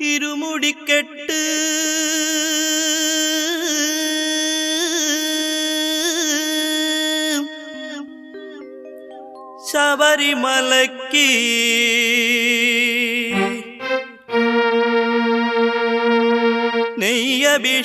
இருமுடிக்கெட்டு சபரிமலைக்கு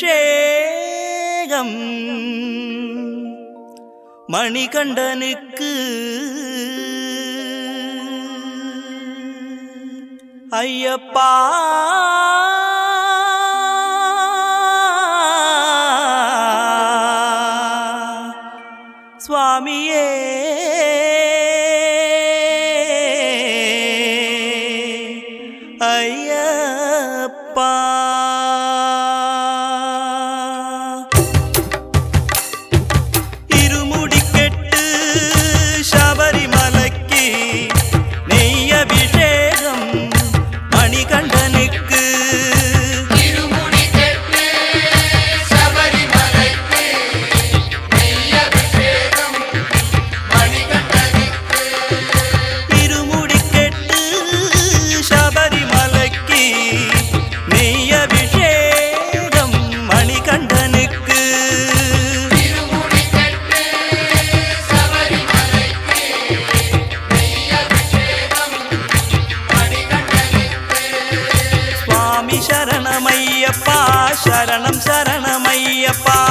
நெய்யபிஷேகம் மணிகண்டனுக்கு ஐயப்பா. சுவாமியே. சரணம் சரணமையப்பா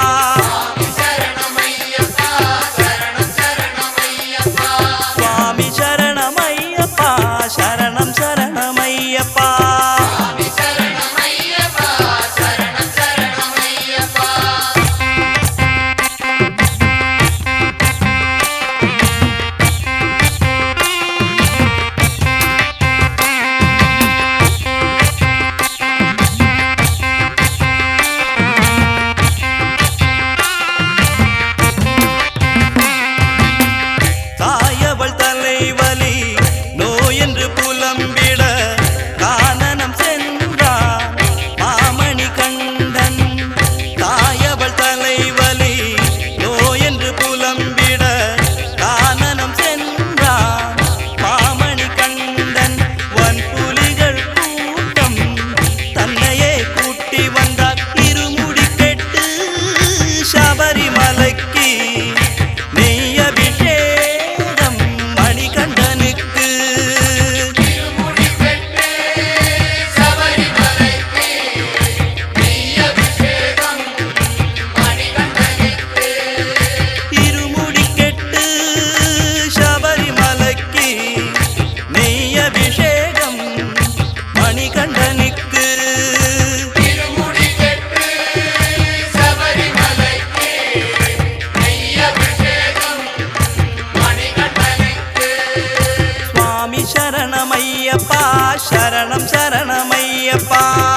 சரணமையப்பா